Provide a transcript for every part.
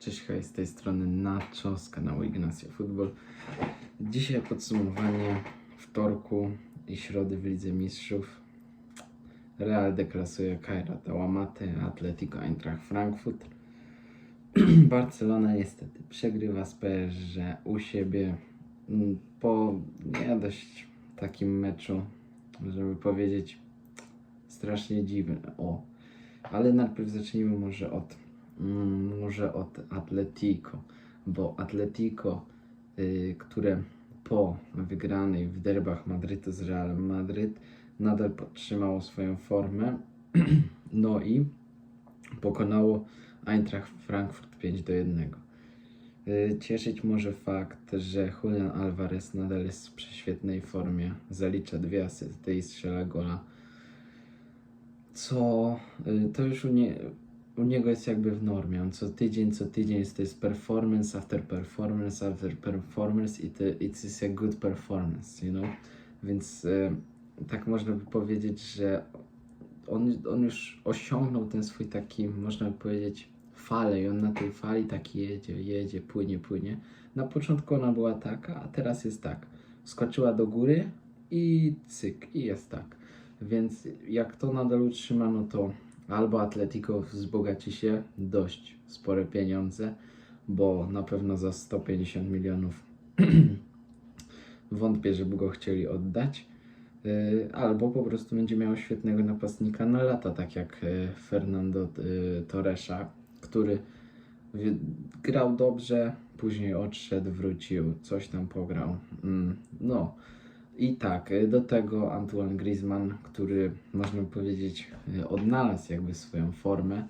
Cześć, hej, z tej strony Nacho z kanału Ignacio Football. Dzisiaj podsumowanie wtorku i środy w Lidze Mistrzów. Real deklasuje Kairata Łamaty, Atletico Eintracht Frankfurt. Barcelona niestety przegrywa z PSG u siebie mm, po nie dość takim meczu, żeby powiedzieć strasznie dziwny. O, ale najpierw zacznijmy może od może od Atletico, bo Atletico, y, które po wygranej w derbach Madrytu z Realem Madryt nadal podtrzymało swoją formę, no i pokonało Eintracht Frankfurt 5 do 1. Y, Cieszyć może fakt, że Julian Alvarez nadal jest w prześwietnej formie, zalicza dwie asysty i strzela gola co y, to już nie, u niego jest jakby w normie. On co tydzień, co tydzień jest, to jest performance after performance after performance i to it is a good performance, you know? Więc y, tak można by powiedzieć, że on, on już osiągnął ten swój taki, można by powiedzieć, falę i on na tej fali taki jedzie, jedzie, płynie, płynie. Na początku ona była taka, a teraz jest tak. Skoczyła do góry i cyk, i jest tak. Więc jak to nadal utrzyma, no to albo Atletico wzbogaci się dość spore pieniądze, bo na pewno za 150 milionów wątpię, żeby go chcieli oddać, y, albo po prostu będzie miał świetnego napastnika na lata, tak jak y, Fernando y, Torresza, który grał dobrze, później odszedł, wrócił, coś tam pograł. Mm, No, i tak, do tego Antoine Griezmann, który można powiedzieć y, odnalazł jakby swoją formę.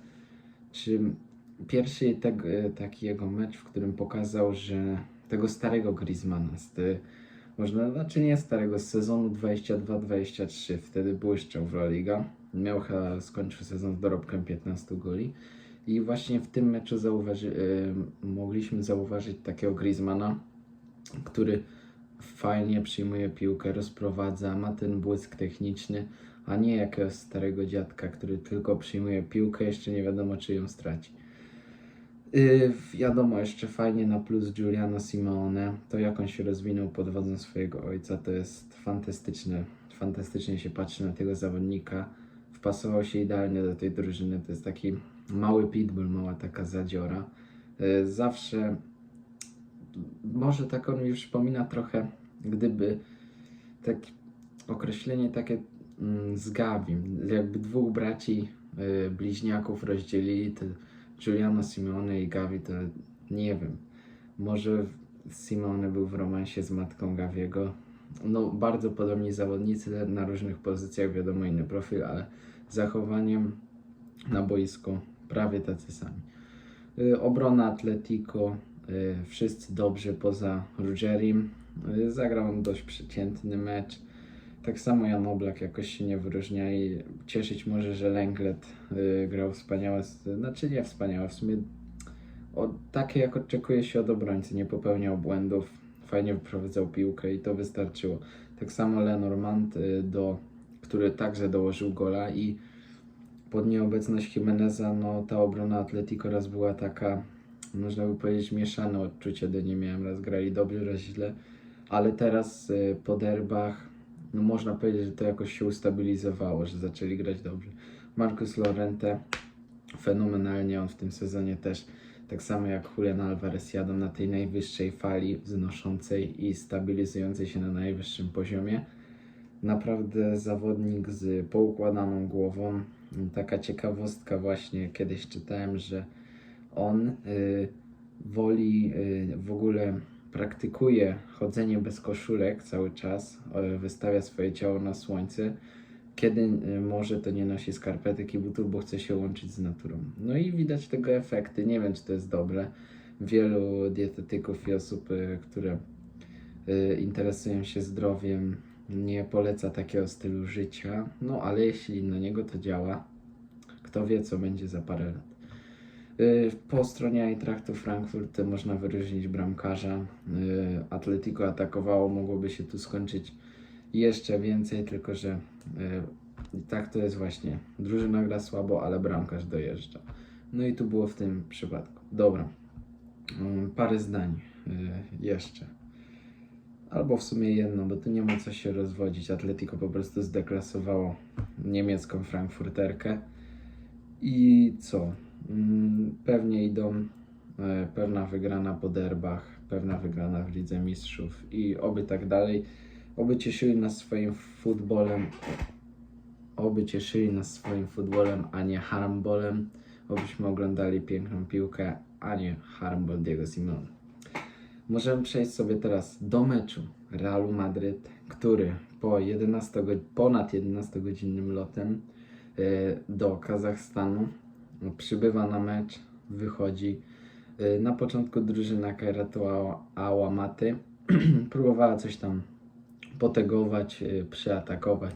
Czy pierwszy teg, y, taki jego mecz, w którym pokazał, że tego starego Griezmana, z ty, można, znaczy nie starego, z sezonu 22-23, wtedy błyszczał w La Liga. Miał chyba, skończył sezon z dorobkiem 15 goli. I właśnie w tym meczu zauważy, mogliśmy zauważyć takiego Griezmana, który fajnie przyjmuje piłkę, rozprowadza, ma ten błysk techniczny, a nie jakiegoś starego dziadka, który tylko przyjmuje piłkę, jeszcze nie wiadomo czy ją straci. Yy, wiadomo, jeszcze fajnie na plus Giuliano Simeone, to jak on się rozwinął pod wodzą swojego ojca, to jest fantastyczne. Fantastycznie się patrzy na tego zawodnika. Wpasował się idealnie do tej drużyny. To jest taki mały pitbull, mała taka zadziora. Yy, zawsze może tak on mi przypomina trochę, gdyby tak określenie takie mm, z Gavim, jakby dwóch braci y, bliźniaków rozdzielili, to Giuliano Simeone i Gavi to nie wiem, może Simeone był w romansie z matką Gaviego. No, bardzo podobni zawodnicy na różnych pozycjach, wiadomo, inny profil, ale zachowaniem na boisku prawie tacy sami. Y, Obrona Atletico, wszyscy dobrze poza Rugerim. Y, Zagrał on dość przeciętny mecz. Tak samo Jan Oblak jakoś się nie wyróżnia i cieszyć może, że Lenglet y, grał wspaniałe, znaczy nie wspaniałe, w sumie o, takie jak oczekuje się od obrońcy, nie popełniał błędów, fajnie wyprowadzał piłkę i to wystarczyło. Tak samo Lenormand, y, do, który także dołożył gola i pod nieobecność Jimeneza, no ta obrona Atletico raz była taka, można by powiedzieć, mieszane odczucie do niej miałem. Raz grali dobrze, raz źle, ale teraz y, po derbach, no można powiedzieć, że to jakoś się ustabilizowało, że zaczęli grać dobrze. Marcus Lorente fenomenalnie, on w tym sezonie też, tak samo jak Julian Alvarez, jadą na tej najwyższej fali, wznoszącej i stabilizującej się na najwyższym poziomie naprawdę zawodnik z poukładaną głową. Taka ciekawostka właśnie, kiedyś czytałem, że on y, woli, y, w ogóle praktykuje chodzenie bez koszulek cały czas, y, wystawia swoje ciało na słońce. Kiedy może, to nie nosi skarpetek i butów, bo chce się łączyć z naturą. No i widać tego efekty. Nie wiem, czy to jest dobre. Wielu dietetyków i osób, które interesują się zdrowiem, nie poleca takiego stylu życia. No ale jeśli na niego to działa, kto wie, co będzie za parę lat. Y, Po stronie Eintrachtu Frankfurt można wyróżnić bramkarza. Y, Atletico atakowało, mogłoby się tu skończyć jeszcze więcej, tylko że y, tak to jest właśnie. Drużyna gra słabo, ale bramkarz dojeżdża. No i tu było w tym przypadku. Dobra. mm, parę zdań jeszcze. Albo w sumie jedno, bo tu nie ma co się rozwodzić. Atletico po prostu zdeklasowało niemiecką Frankfurterkę. I co? Mm, Pewnie idą e, pewna wygrana po derbach, pewna wygrana w Lidze Mistrzów i oby tak dalej. Oby cieszyli nas swoim futbolem, oby cieszyli nas swoim futbolem, a nie harmbolem. Obyśmy oglądali piękną piłkę, a nie harmbol Diego Simone. Możemy przejść sobie teraz do meczu Realu Madryt, który po 11, go- ponad 11-godzinnym lotem e, do Kazachstanu przybywa na mecz, wychodzi. E, Na początku drużyna Kairatu Awa- Ałamaty próbowała coś tam potegować, e, przyatakować,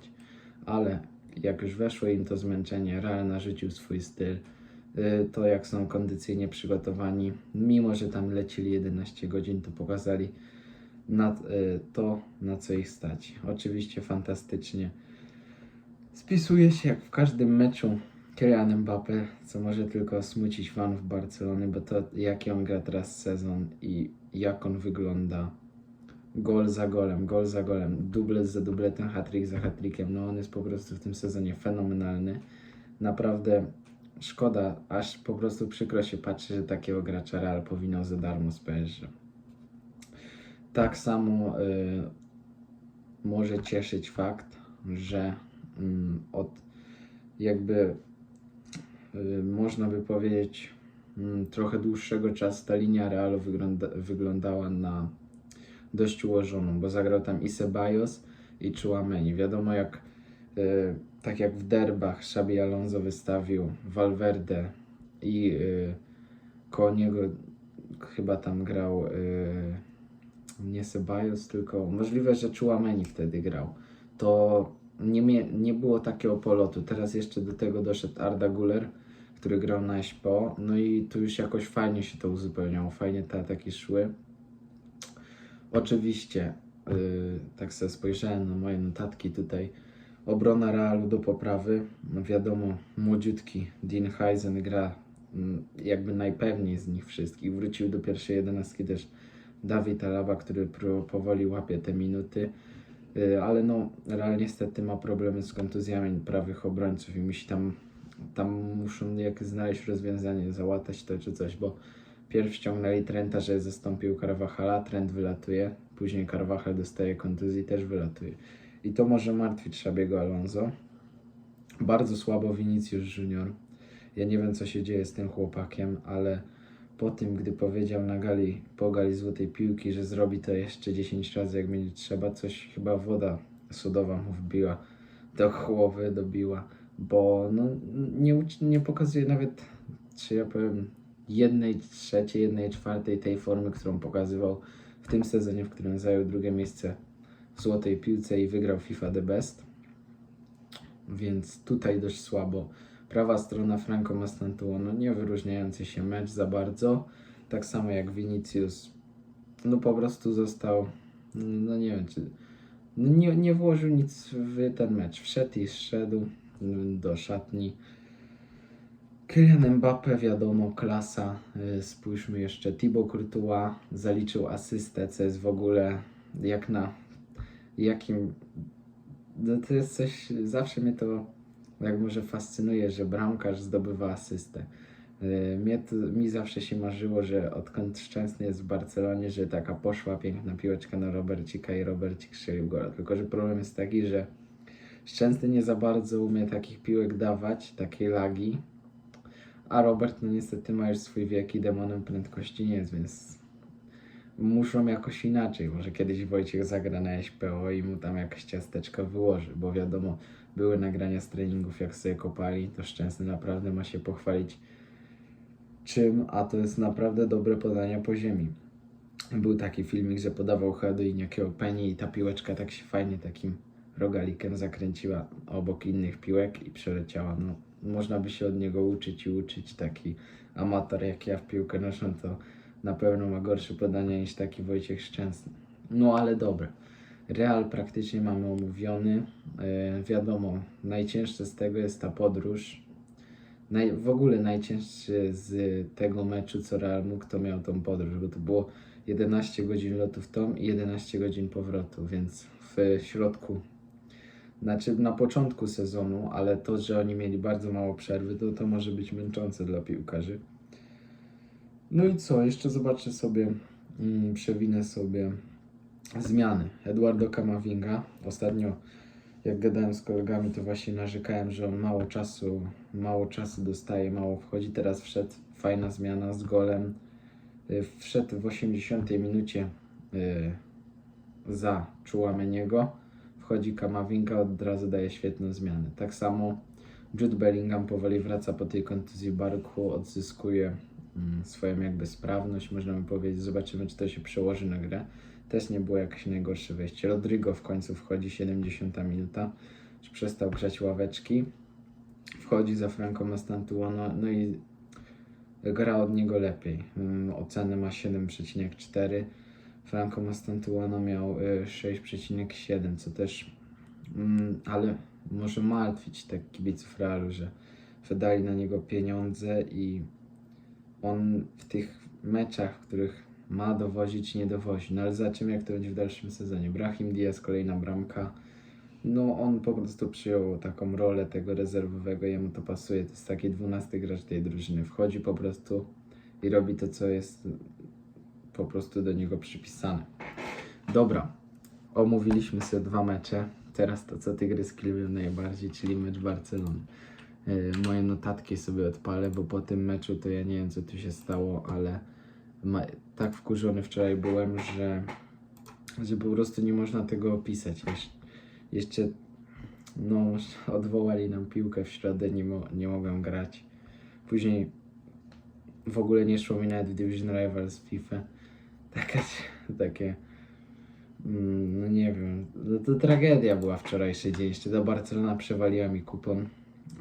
ale jak już weszło im to zmęczenie, Real narzucił swój styl. E, To jak są kondycyjnie przygotowani, mimo że tam lecili 11 godzin, to pokazali na to, na co ich stać. Oczywiście fantastycznie. Spisuje się jak w każdym meczu Kylian Mbappé, co może tylko smucić fanów Barcelony, bo to jaki on gra teraz sezon i jak on wygląda gol za golem, gol za golem, dublet za dubletem, hat-trick za hat-trickiem. No on jest po prostu w tym sezonie fenomenalny. Naprawdę szkoda, aż po prostu przykro się patrzy, że takiego gracza Real powinno za darmo PSG. Tak samo y, może cieszyć fakt, że mm, od jakby y, można by powiedzieć mm, trochę dłuższego czasu ta linia Realu wygląda, wyglądała na dość ułożoną, bo zagrał tam i Ceballos i Chouameni. Wiadomo jak y, tak jak w derbach Xabi Alonso wystawił Valverde i y, koło niego chyba tam grał y, nie Ceballos, tylko możliwe, że Chouameni wtedy grał. To nie, nie było takiego polotu. Teraz jeszcze do tego doszedł Arda Guler, który grał na SPO. No i tu już jakoś fajnie się to uzupełniało, fajnie te ataki szły. Oczywiście, yy, tak sobie spojrzałem na moje notatki tutaj. Obrona Realu do poprawy. No wiadomo, młodziutki Dean Heisen gra mm, jakby najpewniej z nich wszystkich. Wrócił do pierwszej jedenastki też Dawid Alaba, który powoli łapie te minuty. Yy, Ale no, Real niestety ma problemy z kontuzjami prawych obrońców i musi tam, tam muszą jak znaleźć rozwiązanie, załatać to czy coś, bo Pierw ściągnęli Trenta, że zastąpił Carvajala, Trent wylatuje, później Carvajal dostaje kontuzji, też wylatuje. I to może martwić Szabiego Alonso. Bardzo słabo Vinicius Junior. Ja nie wiem, co się dzieje z tym chłopakiem, ale po tym, gdy powiedział na gali, po gali Złotej Piłki, że zrobi to jeszcze 10 razy, jak będzie trzeba, coś chyba woda sodowa mu wbiła do głowy, dobiła, bo no, nie, nie pokazuje nawet, czy ja powiem, jednej trzeciej, jednej czwartej tej formy, którą pokazywał w tym sezonie, w którym zajął drugie miejsce w Złotej Piłce i wygrał FIFA The Best. Więc tutaj dość słabo. Prawa strona Franco Mastantuono, no nie wyróżniający się mecz za bardzo. Tak samo jak Vinicius, no po prostu został, no nie wiem czy, no nie, nie włożył nic w ten mecz. Wszedł i zszedł mm, do szatni. Kylian Mbappe, wiadomo, klasa. Y, Spójrzmy jeszcze, Thibaut Courtois zaliczył asystę, co jest w ogóle jak na jakim... No to jest coś, zawsze mnie to jak może fascynuje, że bramkarz zdobywa asystę. Y, Mnie to, mi zawsze się marzyło, że odkąd Szczęsny jest w Barcelonie, że taka poszła piękna piłeczka na Robercika i Robercik strzelił gola. Tylko, że problem jest taki, że Szczęsny nie za bardzo umie takich piłek dawać, takiej lagi, a Robert, no niestety ma już swój wiek i demonem prędkości nie jest, więc muszą jakoś inaczej. Może kiedyś Wojciech zagra na SPO i mu tam jakaś ciasteczka wyłoży, bo wiadomo, były nagrania z treningów, jak sobie kopali, to Szczęsny naprawdę ma się pochwalić czym, a to jest naprawdę dobre podania po ziemi. Był taki filmik, że podawał chyba do Iniakiego Penny i ta piłeczka tak się fajnie takim rogalikiem zakręciła obok innych piłek i przeleciała. No, można by się od niego uczyć i uczyć. Taki amator jak ja w piłkę noszą, to na pewno ma gorsze podania niż taki Wojciech Szczęsny. No ale dobre. Real praktycznie mamy omówiony. E, wiadomo, najcięższe z tego jest ta podróż. naj, w ogóle najcięższy z tego meczu, co Real mógł, to miał tą podróż, bo to było 11 godzin lotu w tom i 11 godzin powrotu, więc w środku, znaczy na początku sezonu, ale to, że oni mieli bardzo mało przerwy, to to może być męczące dla piłkarzy. No i co, jeszcze zobaczę sobie, mm, przewinę sobie zmiany. Eduardo Camavinga, ostatnio jak gadałem z kolegami, to właśnie narzekałem, że on mało czasu, mało czasu dostaje, mało wchodzi. Teraz wszedł fajna zmiana z golem. Y, Wszedł w 80 minucie y, za Chouameniego. Wchodzi Kamavinga, od razu daje świetne zmiany. Tak samo Jude Bellingham powoli wraca po tej kontuzji barku, odzyskuje mm, swoją jakby sprawność, można by powiedzieć. Zobaczymy, czy to się przełoży na grę. Też nie było jakieś najgorsze wejście. Rodrigo w końcu wchodzi, 70 minuta. Już przestał grzać ławeczki. Wchodzi za Franco Mastantuono, no i gra od niego lepiej. Mm, Ocenę ma 7,4. Franco Mastantuono miał y, 6,7, co też, mm, ale może martwić tak kibiców Realu, że wydali na niego pieniądze i on w tych meczach, w których ma dowozić, nie dowozi. No ale zobaczymy, jak to będzie w dalszym sezonie. Brahim Diaz, kolejna bramka. No on po prostu przyjął taką rolę tego rezerwowego, jemu to pasuje. To jest taki dwunasty gracz tej drużyny. Wchodzi po prostu i robi to, co jest po prostu do niego przypisane. Dobra, omówiliśmy sobie dwa mecze. Teraz to, co Tygryski lubią najbardziej, czyli mecz Barcelony. Yy, moje notatki sobie odpalę, bo po tym meczu to ja nie wiem, co tu się stało, ale tak wkurzony wczoraj byłem, że, że po prostu nie można tego opisać. Jesz, jeszcze no, odwołali nam piłkę w środę, nie, mo, nie mogłem grać. Później w ogóle nie szło mi nawet w Division Rivals FIFA. Takie, takie mm, no nie wiem, to tragedia była wczorajszy dzień. Jeszcze do Barcelona przewaliła mi kupon,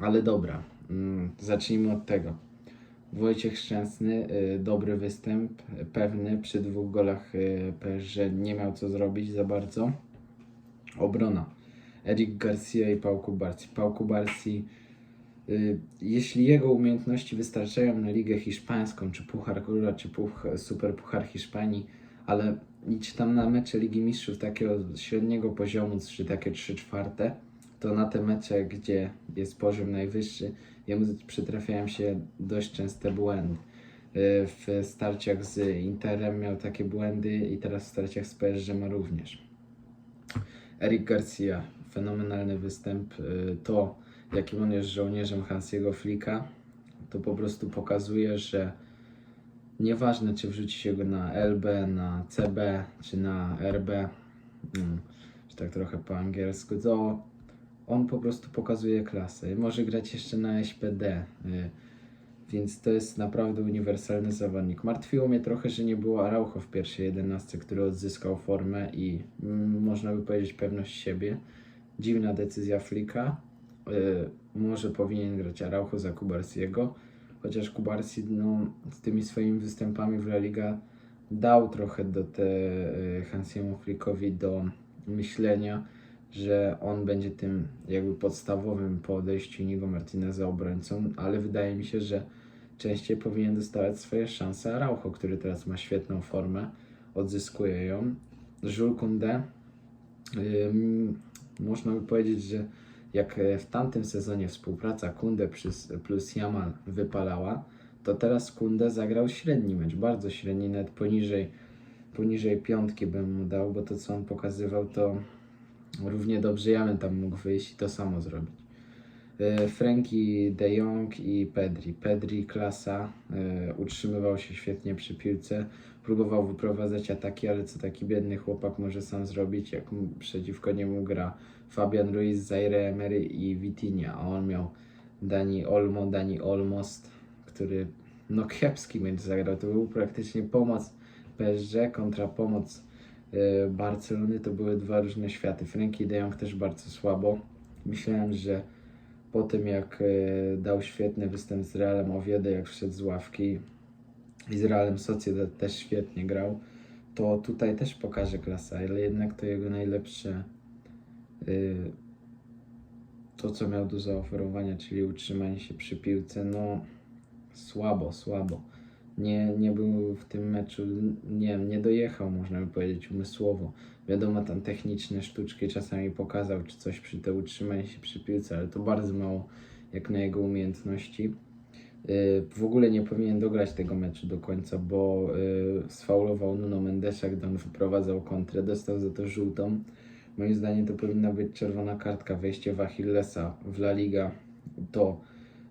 ale dobra, mm, zacznijmy od tego. Wojciech Szczęsny, y, dobry występ, y, pewny przy dwóch golach y, PSG nie miał co zrobić za bardzo. Obrona. Eric Garcia i Pau Kubarsi. Pau Kubarsi, y, jeśli jego umiejętności wystarczają na Ligę Hiszpańską, czy Puchar Króla, czy puch, Super Puchar Hiszpanii, ale idź tam na mecze Ligi Mistrzów takiego średniego poziomu, czy takie 3 czwarte, to na te mecze, gdzie jest poziom najwyższy, jemu przytrafiają się dość częste błędy. Y, W starciach z Interem miał takie błędy i teraz w starciach z PSG ma również. Eric Garcia, fenomenalny występ. Y, To, jakim on jest żołnierzem Hansiego Flicka, to po prostu pokazuje, że nieważne, czy wrzuci się go na LB, na CB, czy na RB, mm, czy tak trochę po angielsku, to on po prostu pokazuje klasę. Może grać jeszcze na SPD, y, więc to jest naprawdę uniwersalny zawodnik. Martwiło mnie trochę, że nie było Araujo w pierwszej 11, który odzyskał formę i mm, można by powiedzieć pewność siebie. Dziwna decyzja Flika. Y, może powinien grać Araujo za Kubarsiego, chociaż Kubarsi no, z tymi swoimi występami w La Liga dał trochę do te y, Hansiemu Flickowi do myślenia, że on będzie tym jakby podstawowym po odejściu Inigo Martineza obrońcą, ale wydaje mi się, że częściej powinien dostawać swoje szanse Araujo, który teraz ma świetną formę, odzyskuje ją. Jules Koundé, można by powiedzieć, że jak e, w tamtym sezonie współpraca Kunde plus, plus Jamal wypalała, to teraz Kunde zagrał średni mecz, bardzo średni, nawet poniżej, poniżej piątki bym mu dał, bo to co on pokazywał to równie dobrze Jamal tam mógł wyjść i to samo zrobić. E, Frankie de Jong i Pedri. Pedri klasa, e, utrzymywał się świetnie przy piłce, próbował wyprowadzać ataki, ale co taki biedny chłopak może sam zrobić, jak przeciwko niemu gra Fabian Ruiz, Zaire Emery i Vitinha, a on miał Dani Olmo, Dani Olmost, który no kiepski mecz zagrał. To był praktycznie pomoc PSG kontra pomoc e, Barcelony. To były dwa różne światy. Frankie de Jong też bardzo słabo. Myślałem, że po tym jak e, dał świetny występ z Realem Oviedo, jak wszedł z ławki i z Realem Sociedad też świetnie grał, to tutaj też pokaże klasę, ale jednak to jego najlepsze y, to, co miał do zaoferowania, czyli utrzymanie się przy piłce, no słabo, słabo. Nie, nie był w tym meczu, nie nie dojechał, można by powiedzieć, umysłowo. Wiadomo, tam techniczne sztuczki czasami pokazał, czy coś przy to utrzymanie się przy piłce, ale to bardzo mało jak na jego umiejętności. Yy, W ogóle nie powinien dograć tego meczu do końca, bo yy, sfaulował Nuno Mendesa, gdy on wyprowadzał kontrę, dostał za to żółtą. Moim zdaniem to powinna być czerwona kartka, wejście w Achillesa w La Liga. To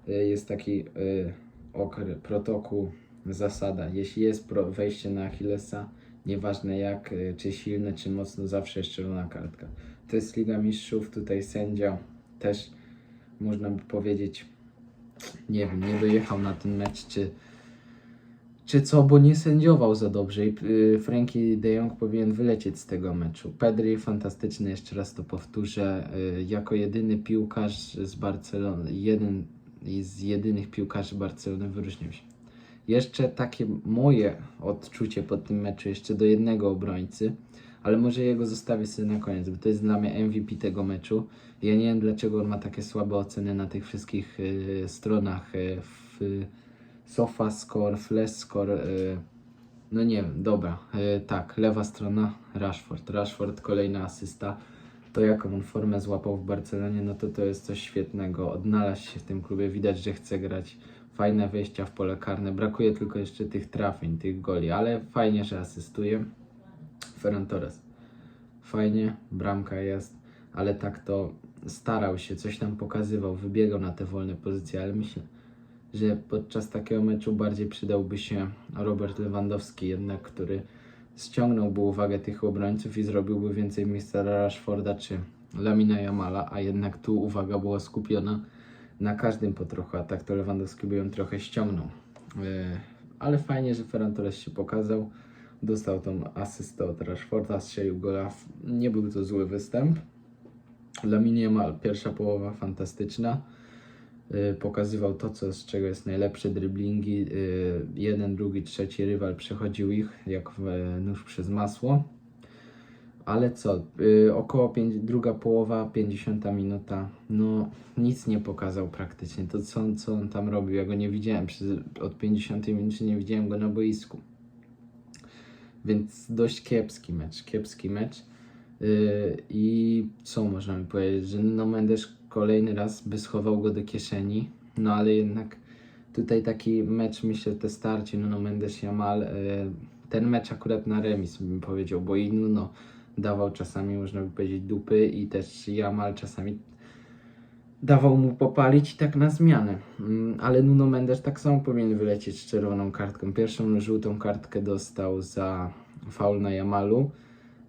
y, jest taki y, okr, protokół, zasada. Jeśli jest wejście na Achillesa, nieważne jak, y, czy silne, czy mocno, zawsze jest czerwona kartka. To jest Liga Mistrzów, tutaj sędzia też można by powiedzieć, nie wiem, nie dojechał na ten mecz, czy, czy co, bo nie sędziował za dobrze i y, Frankie de Jong powinien wylecieć z tego meczu. Pedri fantastyczny, jeszcze raz to powtórzę, y, jako jedyny piłkarz z Barcelony, jeden z jedynych piłkarzy Barcelony wyróżnił się. Jeszcze takie moje odczucie po tym meczu, jeszcze do jednego obrońcy, ale może jego zostawię sobie na koniec, bo to jest dla mnie MVP tego meczu. Ja nie wiem dlaczego on ma takie słabe oceny na tych wszystkich y, stronach y, w SofaScore, FlashScore. Y, no nie wiem, dobra, y, tak, lewa strona Rashford. Rashford kolejna asysta. To jaką on formę złapał w Barcelonie, no to to jest coś świetnego. Odnalazł się w tym klubie, widać, że chce grać. Fajne wejścia w pole karne. Brakuje tylko jeszcze tych trafień, tych goli, ale fajnie, że asystuje. Ferran Torres. Fajnie, bramka jest, ale tak to starał się, coś tam pokazywał, wybiegał na te wolne pozycje, ale myślę, że podczas takiego meczu bardziej przydałby się Robert Lewandowski, jednak który ściągnąłby uwagę tych obrońców i zrobiłby więcej miejsca dla Rashforda czy Lamina Jamala, a jednak tu uwaga była skupiona na każdym po trochu, a tak to Lewandowski by ją trochę ściągnął. Yy, ale fajnie, że Ferran Torres się pokazał, dostał tą asystę od Rashforda, strzelił gola. Nie był to zły występ. Lamine Yamal, pierwsza połowa fantastyczna. Yy, pokazywał to, co, z czego jest najlepsze, driblingi. Yy, jeden, drugi, trzeci rywal przechodził ich jak nóż przez masło. Ale co, yy, około pięć, druga połowa, 50 minuta, no nic nie pokazał praktycznie. To co, on- co on tam robił, ja go nie widziałem, od 50 minuty nie widziałem go na boisku. Więc dość kiepski mecz, kiepski mecz. Yy, I co możemy powiedzieć, że no Mendes kolejny raz by schował go do kieszeni, no ale jednak tutaj taki mecz, myślę, te starcie Nuno Mendes Jamal, yy, ten mecz akurat na remis bym powiedział, bo i Nuno dawał czasami, można by powiedzieć, dupy i też Jamal czasami dawał mu popalić tak na zmianę. Mm, Ale Nuno Mendes tak samo powinien wylecieć z czerwoną kartką. Pierwszą żółtą kartkę dostał za faul na Jamalu,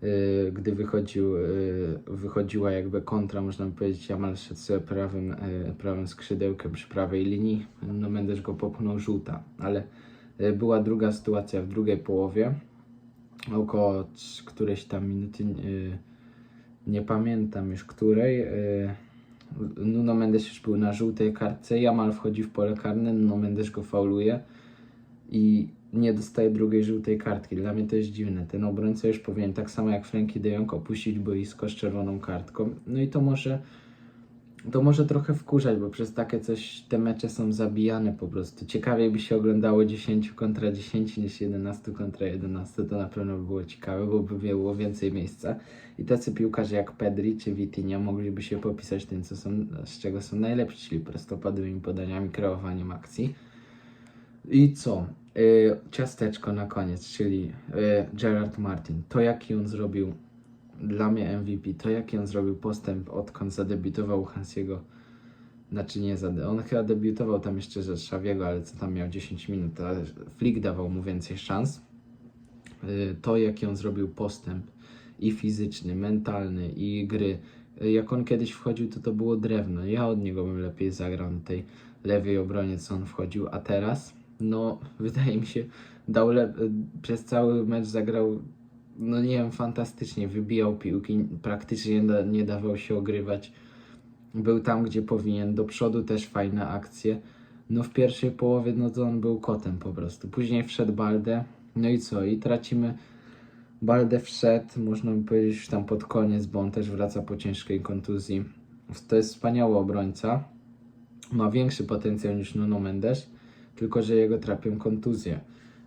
yy, gdy wychodził, yy, wychodziła jakby kontra, można by powiedzieć, Jamal szedł sobie prawym, yy, prawym skrzydełkiem przy prawej linii. Nuno Mendes go popchnął żółta, ale była druga sytuacja w drugiej połowie, około którejś tam minuty, yy, nie pamiętam już której, yy, Nuno Mendes już był na żółtej kartce, Jamal wchodzi w pole karne, Nuno Mendes go fauluje i nie dostaje drugiej żółtej kartki. Dla mnie to jest dziwne. Ten obrońca już powinien, tak samo jak Frankie de Jong, opuścić boisko z czerwoną kartką. No i to może, to może trochę wkurzać, bo przez takie coś te mecze są zabijane po prostu. Ciekawiej by się oglądało 10 kontra 10 niż 11 kontra 11. To na pewno by było ciekawe, bo by było więcej miejsca. I tacy piłkarze jak Pedri czy Vitinha mogliby się popisać tym, co są, z czego są najlepsi, czyli prostopadłymi podaniami, kreowaniem akcji. I co? Y, ciasteczko na koniec, czyli y, Gerard Martin. To jaki on zrobił dla mnie MVP, to jaki on zrobił postęp odkąd zadebiutował Hansiego. Znaczy nie zade... On chyba debiutował tam jeszcze ze Szawiego, ale co tam miał 10 minut, ale Flick dawał mu więcej szans. Y, to jaki on zrobił postęp i fizyczny, mentalny i gry. Y, Jak on kiedyś wchodził, to to było drewno. Ja od niego bym lepiej zagrał na tej lewej obronie, co on wchodził, a teraz, no, wydaje mi się, dał y, przez cały mecz zagrał, no nie wiem, fantastycznie, wybijał piłki, praktycznie nie, da- nie dawał się ogrywać. Był tam, gdzie powinien, do przodu też fajne akcje. No w pierwszej połowie, no to on był kotem po prostu. Później wszedł Balde, no i co? I tracimy Balde wszedł, można by powiedzieć, już tam pod koniec, bo on też wraca po ciężkiej kontuzji. to jest wspaniały obrońca. Ma większy potencjał niż Nuno Mendes, tylko że jego trapią kontuzje.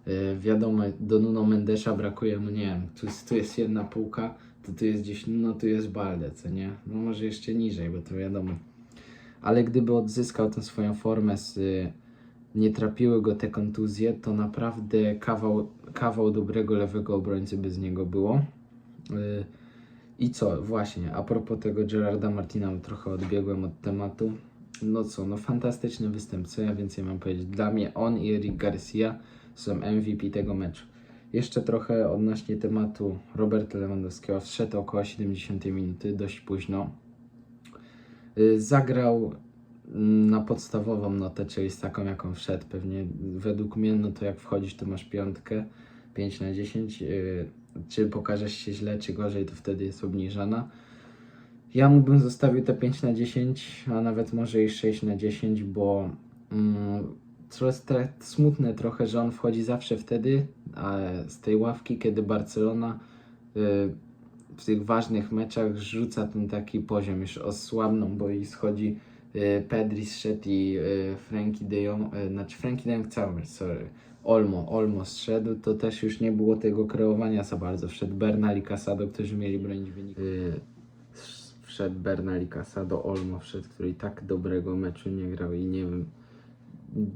Yy, wiadomo, do Nuno Mendesza brakuje mu, nie wiem, tu tu jest jedna półka, to tu jest gdzieś, no tu jest Balde, co nie? No może jeszcze niżej, bo to wiadomo. Ale gdyby odzyskał tę swoją formę, z, y, nie trapiły go te kontuzje, to naprawdę kawał, kawał dobrego lewego obrońcy by z niego było. Y, I co, właśnie, a propos tego Gerarda Martina, trochę odbiegłem od tematu. No co, no fantastyczny występ, co ja więcej mam powiedzieć. Dla mnie on i Eric Garcia są MVP tego meczu. Jeszcze trochę odnośnie tematu Roberta Lewandowskiego. Wszedł około 70 minuty, dość późno. Y, Zagrał mm, na podstawową notę, czyli z taką jaką wszedł. Pewnie według mnie, no to jak wchodzisz, to masz piątkę, 5 na 10. y, Czy pokażesz się źle, czy gorzej, to wtedy jest obniżana. Ja mu bym zostawił te 5 na 10, a nawet może i 6 na 10, bo mm, smutne trochę, że on wchodzi zawsze wtedy z tej ławki, kiedy Barcelona y, w tych ważnych meczach rzuca ten taki poziom, już osłabną, bo i schodzi y, Pedri zszedł i y, Frankie de Jong, znaczy Frankie de Jong cały, sorry, Olmo, Olmo zszedł, to też już nie było tego kreowania za bardzo. Wszedł Bernal i Casado, którzy mieli bronić wyniku. Wszedł Bernal i Casado, Olmo wszedł, który i tak dobrego meczu nie grał i nie wiem,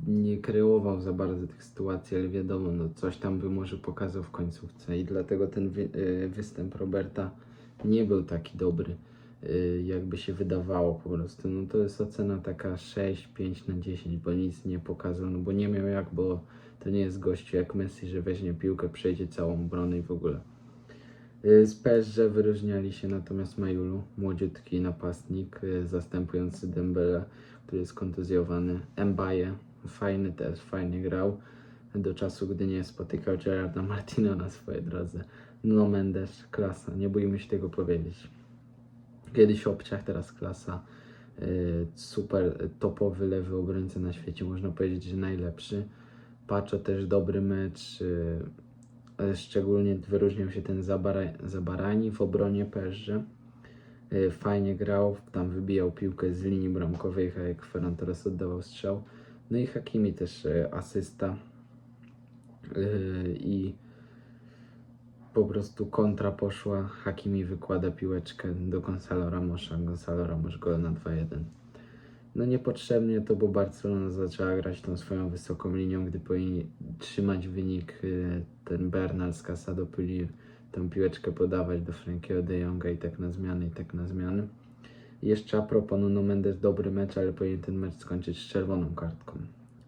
nie kreował za bardzo tych sytuacji, ale wiadomo, no coś tam by może pokazał w końcówce i dlatego ten wy, y, występ Roberta nie był taki dobry, y, jakby się wydawało po prostu. No to jest ocena taka 6, 5 na 10, bo nic nie pokazał, no bo nie miał jak, bo to nie jest gościu jak Messi, że weźmie piłkę, przejdzie całą obronę i w ogóle. Y, Z PSG wyróżniali się natomiast Majulu, młodziutki napastnik zastępujący Dembele, który jest kontuzjowany. Mbaye, fajny też, fajnie grał do czasu, gdy nie spotykał Gerarda Martina na swojej drodze. No Mendes, klasa, nie bójmy się tego powiedzieć. Kiedyś obciach, teraz klasa. Y, Super topowy lewy obrońca na świecie, można powiedzieć, że najlepszy. Pacho też dobry mecz. y, Szczególnie wyróżniał się ten Zabara- Zabarani w obronie PSG. Y, Fajnie grał, tam wybijał piłkę z linii bramkowej, jak Ferran Torres oddawał strzał. No i Hakimi też y, asysta. Y, I po prostu kontra poszła. Hakimi wykłada piłeczkę do Gonzalo Ramosza. Gonzalo Ramos gol na 2-1. No niepotrzebnie to, bo Barcelona zaczęła grać tą swoją wysoką linią, gdy powinni trzymać wynik ten Bernal z Casado byli tę piłeczkę podawać do Frankiego de Jonga i tak na zmiany, i tak na zmiany. I Jeszcze a propos Nuno Mendes, dobry mecz, ale powinien ten mecz skończyć z czerwoną kartką.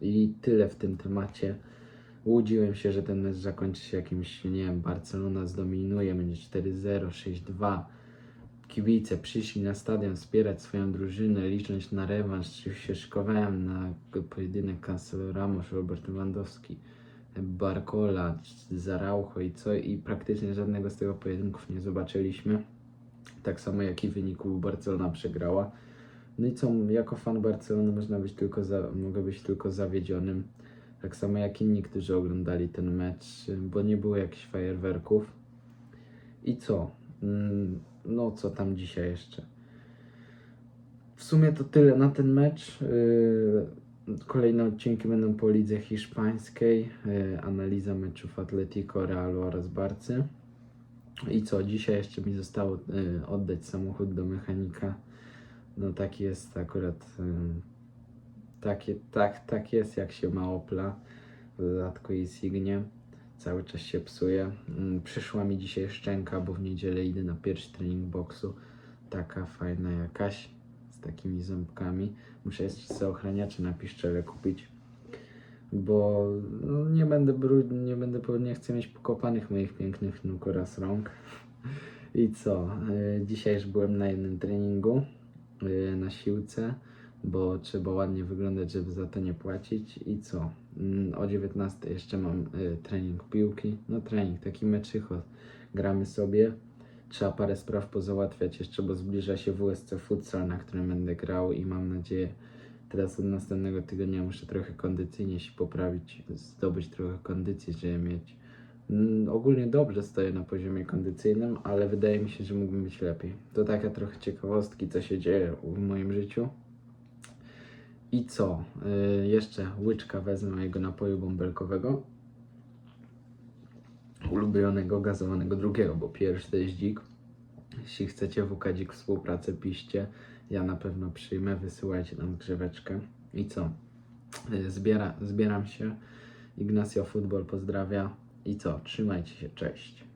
I tyle w tym temacie. Łudziłem się, że ten mecz zakończy się jakimś, nie wiem, Barcelona zdominuje, będzie 4-0, 6-2. Kibice przyszli na stadion wspierać swoją drużynę, licząc na rewanż. Już się szykowałem na pojedynek Cancelo Ramos, Robert Lewandowski, Barcola, Zaraucho i co i praktycznie żadnego z tego pojedynków nie zobaczyliśmy. Tak samo jak i wyniku Barcelona przegrała. No i co, jako fan Barcelony można być tylko za, mogę być tylko zawiedzionym. Tak samo jak inni, którzy oglądali ten mecz, bo nie było jakichś fajerwerków. I co? Mm, No co tam dzisiaj jeszcze? W sumie to tyle na ten mecz. Kolejne odcinki będą po lidze hiszpańskiej. Yy, Analiza meczów Atletico, Realu oraz Barcy. I co? Dzisiaj jeszcze mi zostało yy, oddać samochód do mechanika. No tak jest akurat. yy, Takie, tak, tak jest jak się ma Opla. W dodatku i Signie. Cały czas się psuje. Mm, Przyszła mi dzisiaj szczęka, bo w niedzielę idę na pierwszy trening boksu. Taka fajna jakaś, takimi ząbkami. Muszę jeszcze ochraniacze na piszczele kupić, bo no, nie będę brud, nie będę, nie chcę mieć pokopanych moich pięknych nóg oraz rąk. I co? Y, Dzisiaj już byłem na jednym treningu y, na siłce, bo trzeba ładnie wyglądać, żeby za to nie płacić. I co? Mm, O 19 jeszcze mam y, trening piłki. No trening, taki meczycho. Gramy sobie. Trzeba parę spraw pozałatwiać jeszcze, bo zbliża się WSC Futsal, na którym będę grał i mam nadzieję, teraz od następnego tygodnia muszę trochę kondycyjnie się poprawić, zdobyć trochę kondycji, żeby mieć Mm, Ogólnie dobrze stoję na poziomie kondycyjnym, ale wydaje mi się, że mógłbym być lepiej. To taka trochę ciekawostki, co się dzieje w moim życiu. I co? Y, jeszcze łyczka wezmę mojego napoju bąbelkowego. Ulubionego gazowanego drugiego, bo pierwszy to jest dzik. Jeśli chcecie w Dzik współpracę, piszcie. Ja na pewno przyjmę, wysyłajcie nam grzeweczkę. I co? Y, Zbiera, zbieram się. Ignacio Football pozdrawia. I co? Trzymajcie się, cześć.